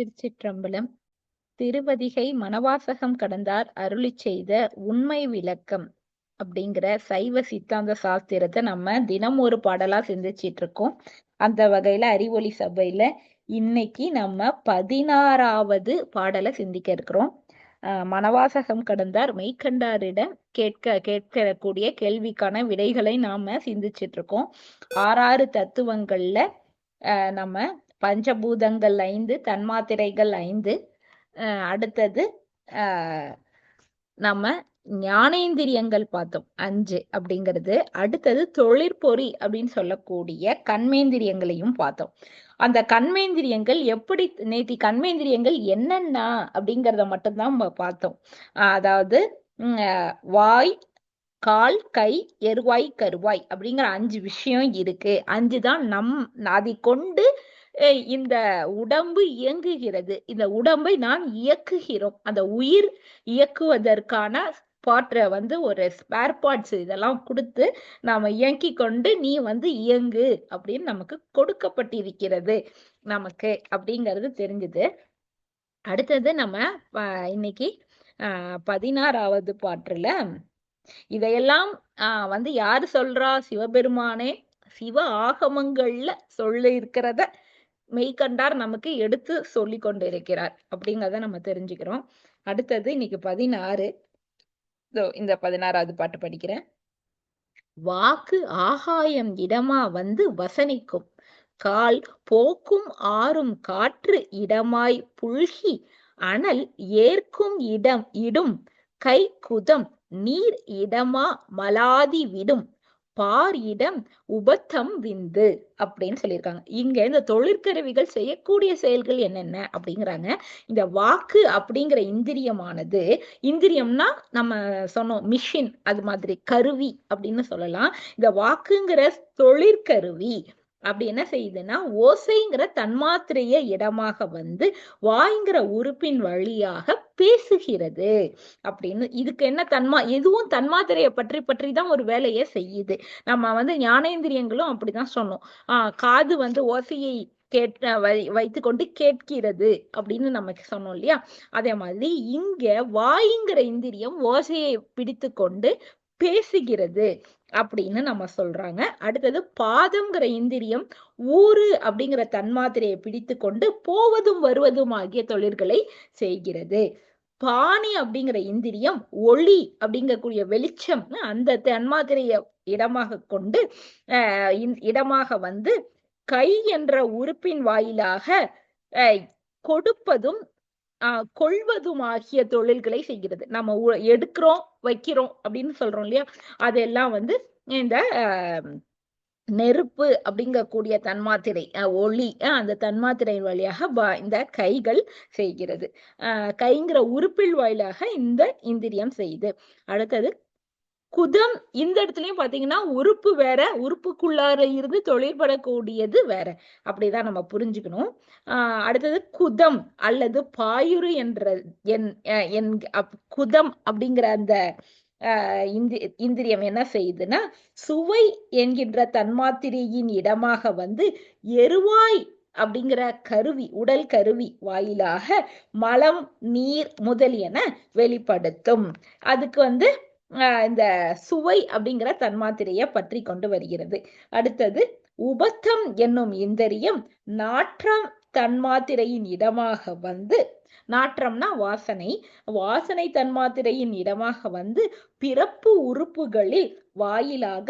திருச்சிற்றம்பலம். திருவதிகை மணவாசகம் கடந்தார் அருளி செய்த உண்மை விளக்கம் அப்படிங்கிற சைவ சித்தாந்த சாஸ்திரத்தை நம்ம தினம் ஒரு பாடலா சிந்திச்சிட்டு இருக்கோம் அந்த வகையில அறிவொளி சபையில இன்னைக்கு நம்ம பதினாறாவது பாடலை சிந்திக்க இருக்கிறோம். ஆஹ் மணவாசகம் கடந்தார் மெய்கண்டாரிடம் கேட்க கேட்கக்கூடிய கேள்விக்கான விடைகளை நாம சிந்திச்சிட்டு இருக்கோம் ஆறாறு தத்துவங்கள்ல ஆஹ் நம்ம பஞ்சபூதங்கள் ஐந்து தன்மாத்திரைகள் ஐந்து. அடுத்தது ஆஹ் நம்ம ஞானேந்திரியங்கள் பார்த்தோம் அஞ்சு அப்படிங்கிறது. அடுத்தது தொழிற்பொறி அப்படின்னு சொல்லக்கூடிய கண்மேந்திரியங்களையும் பார்த்தோம். அந்த கண்மேந்திரியங்கள் எப்படி நேத்தி கண்மேந்திரியங்கள் என்னென்ன அப்படிங்கிறத மட்டும்தான் நம்ம பார்த்தோம். அதாவது வாய் கால் கை எருவாய் கருவாய் அப்படிங்கிற அஞ்சு விஷயம் இருக்கு. அஞ்சு தான் நம் அதை கொண்டு இந்த உடம்பு இயங்குகிறது. இந்த உடம்பை நான் இயக்குகிறோம். அந்த உயிர் இயக்குவதற்கான பாட்ட வந்து ஒரு ஸ்பேர் பார்ட்ஸ் இதெல்லாம் கொடுத்து நாம இயங்கி கொண்டு நீ வந்து இயங்கு அப்படின்னு நமக்கு கொடுக்கப்பட்டிருக்கிறது நமக்கு அப்படிங்கிறது தெரிஞ்சுது. அடுத்தது நம்ம அஹ், இன்னைக்கு ஆஹ் பதினாறாவது பாட்டுல இதையெல்லாம் ஆஹ் வந்து யாரு சொல்றா? சிவபெருமானே. சிவ ஆகமங்கள்ல சொல்ல இருக்கிறத மெய்கண்டார் நமக்கு எடுத்து சொல்லி கொண்டு இருக்கிறார் அப்படிங்கிறத நம்ம தெரிஞ்சுக்கிறோம். அடுத்தது இன்னைக்கு பதினாறு. இந்த பதினாறாவது பாட்டு படிக்கிறேன். வாக்கு ஆகாயம் இடமா வந்து வசனிக்கும். கால் போக்கும் ஆறும் காற்று இடமாய் புல்கி அனல் ஏற்கும் இடம் இடும். கை குதம் நீர் இடமா மலாதி விடும். பாரிடம் உபத்தம் விந்து அப்படின்னு சொல்லியிருக்காங்க. இங்க இந்த தொழிற்கருவிகள் செய்யக்கூடிய செயல்கள் என்னென்ன அப்படிங்கிறாங்க. இந்த வாக்கு அப்படிங்கிற இந்திரியமானது இந்திரியம்னா நம்ம சொன்னோம் மிஷின் அது மாதிரி கருவி அப்படின்னு சொல்லலாம். இந்த வாக்குங்கிற தொழிற்கருவி அப்படி என்ன செய்யுதுன்னா ஓசைங்கிற தன்மாத்திரைய இடமாக வந்து வாய்ங்கிற உறுப்பின் வழியாக பேசுகிறது அப்படின்னு. இதுக்கு என்ன தன்மா எதுவும் தன்மாத்திரையை பற்றி பற்றி தான் ஒரு வேலையை செய்யுது. நம்ம வந்து ஞானேந்திரியங்களும் அப்படிதான் சொன்னோம். ஆஹ் காது வந்து ஓசையை கேட்ட வை வைத்து கொண்டு கேட்கிறது அப்படின்னு நமக்கு சொன்னோம் இல்லையா? அதே மாதிரி இங்க வாய்ங்கிற இந்திரியம் ஓசையை பிடித்து கொண்டு பேசுகிறது. அப்படின்னு நம்ம சொல்றாங்க. அடுத்தது பாதம்ங்கிற இந்திரியம் ஊரு அப்படிங்கிற தன்மாத்திரையை பிடித்து கொண்டு போவதும் வருவதும் ஆகிய தொழில்களை செய்கிறது. பாணி அப்படிங்கிற இந்திரியம் ஒளி அப்படிங்கக்கூடிய வெளிச்சம் அந்த தன்மாத்திரையை இடமாக கொண்டு இந்- இடமாக வந்து கை என்ற உறுப்பின் வாயிலாக அஹ் கொடுப்பதும் ஆஹ் கொள்வதும் ஆகிய தொழில்களை செய்கிறது. நம்ம எடுக்கிறோம் வைக்கிறோம் அப்படின்னு சொல்றோம் இல்லையா? அதெல்லாம் வந்து இந்த ஆஹ் நெருப்பு அப்படிங்கக்கூடிய தன்மாத்திரை அஹ் ஒளி அந்த தன்மாத்திரை வழியாக இந்த கைகள் செய்கிறது. ஆஹ் கைங்கிற உறுப்பில் வாயிலாக இந்த இந்திரியம் செய்யுது. அடுத்தது குதம் இந்த இடத்துலயும் பாத்தீங்கன்னா உறுப்பு வேற உறுப்புக்குள்ளார இருந்து தொழிற்படக்கூடியது வேற. அப்படிதான் நம்ம புரிஞ்சுக்கணும். ஆஹ் அடுத்தது குதம் அல்லது பாயுரு என்ற என் அஹ் என் அப்- குதம் அப்படிங்கிற அந்த ஆஹ் இந்தி இந்திரியம் என்ன செய்யுதுன்னா சுவை என்கின்ற தன்மாத்திரையின் இடமாக வந்து எருவாய் அப்படிங்கிற கருவி உடல் கருவி வாயிலாக மலம் நீர் முதலியன வெளிப்படுத்தும். அதுக்கு வந்து இந்த சுவை அப்படிங்கிற தன்மாத்திரையை பற்றி கொண்டு வருகிறது. அடுத்தது உபத்தம் என்னும் இந்திரியம் நாற்றம் தன்மாத்திரையின் இடமாக வந்து நாற்றம்னா வாசனை வாசனை தன்மாத்திரையின் இடமாக வந்து பிறப்பு உறுப்புகளில் வாயிலாக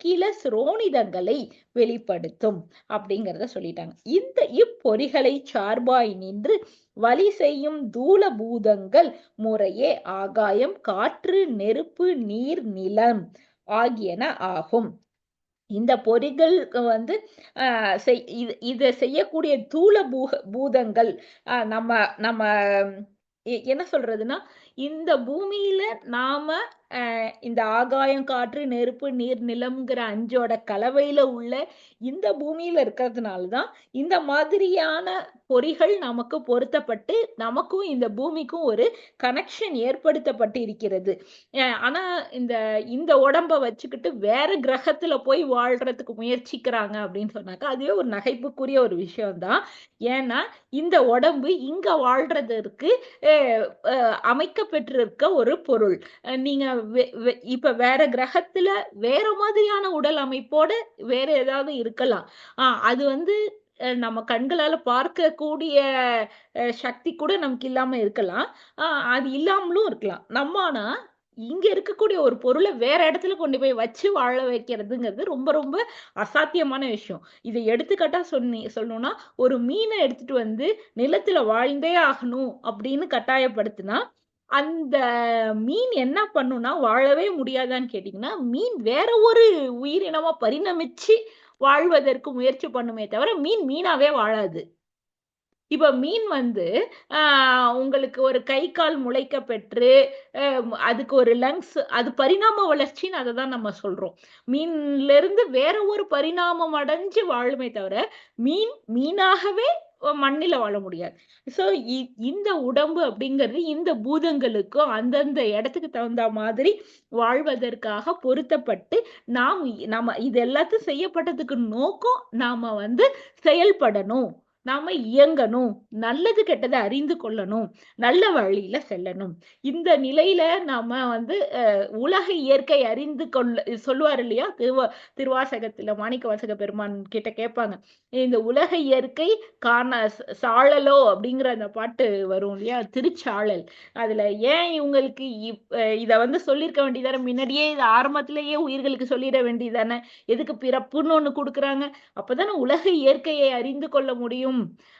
சுக்கில சிரோனிதங்களை வெளிப்படுத்தும் அப்படிங்கிறத சொல்லிட்டாங்க. இந்த இப்பொறிகளை சார்பாய் நின்று வழி செய்யும் தூல பூதங்கள் முறையே ஆகாயம் காற்று நெருப்பு நீர் நிலம் ஆகியன ஆகும். இந்த பொறிகள் வந்து ஆஹ் செய் இது இதை செய்யக்கூடிய தூள பூ பூதங்கள் ஆஹ் நம்ம நம்ம எ- என்ன சொல்றதுன்னா இந்த பூமியில நாம இந்த ஆகாயம் காற்று நெருப்பு நீர் நிலம்ங்கிற அஞ்சோட கலவையில உள்ள இந்த பூமியில இருக்கிறதுனால தான் இந்த மாதிரியான பொறிகள் நமக்கு பொருத்தப்பட்டு நமக்கும் இந்த பூமிக்கும் ஒரு கனெக்ஷன் ஏற்படுத்தப்பட்டு இருக்கிறது ஆனா இந்த இந்த உடம்ப வச்சுக்கிட்டு வேற கிரகத்துல போய் வாழ்றதுக்கு முயற்சிக்கிறாங்க அப்படின்னு சொன்னாக்கா அதுவே ஒரு நகைப்புக்குரிய ஒரு விஷயம்தான். ஏன்னா இந்த உடம்பு இங்க வாழ்றதற்கு அமைக்கப்பெற்றிருக்க ஒரு பொருள். நீங்க இப்ப வேற கிரகத்துல வேற மாதிரியான உடல் அமைப்போட வேற ஏதாவது இருக்கலாம். ஆஹ் அது வந்து நம்ம கண்களால பார்க்கக்கூடிய அஹ், சக்தி கூட நமக்கு இல்லாம இருக்கலாம். ஆஹ் அது இல்லாமலும் இருக்கலாம். நம்ம ஆனா இங்க இருக்கக்கூடிய ஒரு பொருளை வேற இடத்துல கொண்டு போய் வச்சு வாழ வைக்கிறதுங்கிறது ரொம்ப ரொம்ப அசாத்தியமான விஷயம். இதை எடுத்துக்காட்டா சொன்னி சொல்லணும்னா ஒரு மீனை எடுத்துட்டு வந்து நிலத்துல வாழ்ந்தே ஆகணும் அப்படின்னு கட்டாயப்படுத்தினா அந்த மீன் என்ன பண்ணுனா வாழவே முடியாதான்னு கேட்டிங்கன்னா மீன் வேற ஒரு உயிரினமா பரிணமிச்சு வாழ்வதற்கு முயற்சி பண்ணுமே தவிர மீன் மீனாவே வாழாது. இப்ப மீன் வந்து உங்களுக்கு ஒரு கை கால் முளைக்க பெற்று அதுக்கு ஒரு லங்ஸ் அது பரிணாம வளர்ச்சின்னு அதை தான் நம்ம சொல்றோம். மீன்ல இருந்து வேற ஒரு பரிணாமம் அடைஞ்சு வாழுமே தவிர மீன் மீனாகவே மண்ணில வாழ முடியாது. சோ இந்த உடம்பு அப்படிங்கிறது இந்த பூதங்களுக்கும் அந்தந்த இடத்துக்கு தகுந்த மாதிரி வாழ்வதற்காக பொருத்தப்பட்டு நாம் நம்ம இது எல்லாத்தையும் செய்யப்பட்டதுக்கு நோக்கம் நாம வந்து செயல்படணும். நாம இயங்கணும் நல்லது கெட்டதை அறிந்து கொள்ளணும் நல்ல வழியில செல்லணும். இந்த நிலையில நாம வந்து அஹ், உலக இயற்கை அறிந்து கொள்ள சொல்லுவார் இல்லையா? திருவா திருவாசகத்துல மாணிக்க வாசக பெருமான் கிட்ட கேட்பாங்க. இந்த உலக இயற்கை காண சாழலோ அப்படிங்கிற அந்த பாட்டு வரும் இல்லையா? திருச்சாழல். அதுல ஏன் இவங்களுக்கு இப்- இத வந்து சொல்லியிருக்க வேண்டியதானே? முன்னாடியே இது ஆரம்பத்திலேயே உயிர்களுக்கு சொல்லிட வேண்டியதானே? எதுக்கு பிறப்புன்னு ஒண்ணு கொடுக்குறாங்க. அப்பதானே உலக இயற்கையை அறிந்து கொள்ள முடியும்.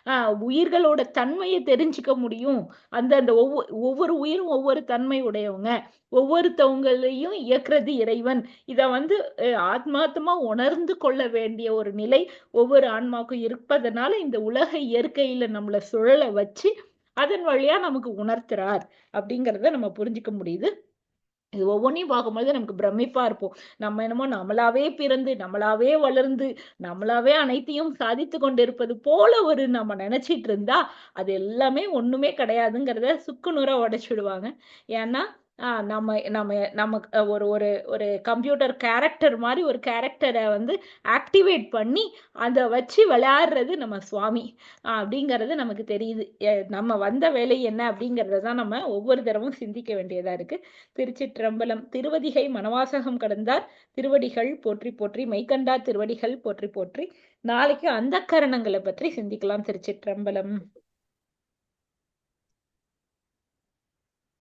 ஆஹ் உயிர்களோட தன்மையை தெரிஞ்சுக்க முடியும். அந்த அந்த ஒவ்வொரு ஒவ்வொரு உயிரும் ஒவ்வொரு தன்மை உடையவங்க. ஒவ்வொருத்தவங்களையும் இயக்குறது இறைவன். இத வந்து ஆத்மாத்மா ஆத்மார்த்தமா உணர்ந்து கொள்ள வேண்டிய ஒரு நிலை ஒவ்வொரு ஆன்மாவுக்கும் இருப்பதனால இந்த உலக இயற்கையில நம்மள சுழல வச்சு அதன் வழியா நமக்கு உணர்த்துறார். அப்படிங்கிறத நம்ம புரிஞ்சுக்க முடியுது. இது ஒவ்வொன்றையும் பார்க்கும்பொழுது நமக்கு பிரமிப்பா இருப்போம். நம்ம என்னமோ நம்மளாவே பிறந்து நம்மளாவே வளர்ந்து நம்மளாவே அனைத்தையும் சாதித்து கொண்டிருப்பது போல ஒரு நம்ம நினைச்சிட்டு இருந்தா அது எல்லாமே ஒண்ணுமே கிடையாதுங்கிறத சுக்குநூறா உடைச்சிடுவாங்க. ஏன்னா நம்ம நம்ம நமக்கு ஒரு ஒரு ஒரு கம்ப்யூட்டர் கேரக்டர் மாதிரி ஒரு கேரக்டரை வந்து ஆக்டிவேட் பண்ணி அதை வச்சு விளையாடுறது நம்ம சுவாமி. அப்படிங்கிறது நமக்கு தெரியுது. நம்ம வந்த வேலை என்ன அப்படிங்கிறத தான் நம்ம ஒவ்வொரு தடவும் சிந்திக்க வேண்டியதாக இருக்குது திருச்சி திருச்சிற்றம்பலம் திருவதிகை மனவாசகம் கடந்தார். திருவடிகள் போற்றி போற்றி. மைக்கண்டா திருவடிகள் போற்றி போற்றி. நாளைக்கு அந்த கரணங்களை பற்றி சிந்திக்கலாம் திருச்சிற்றம்பலம்.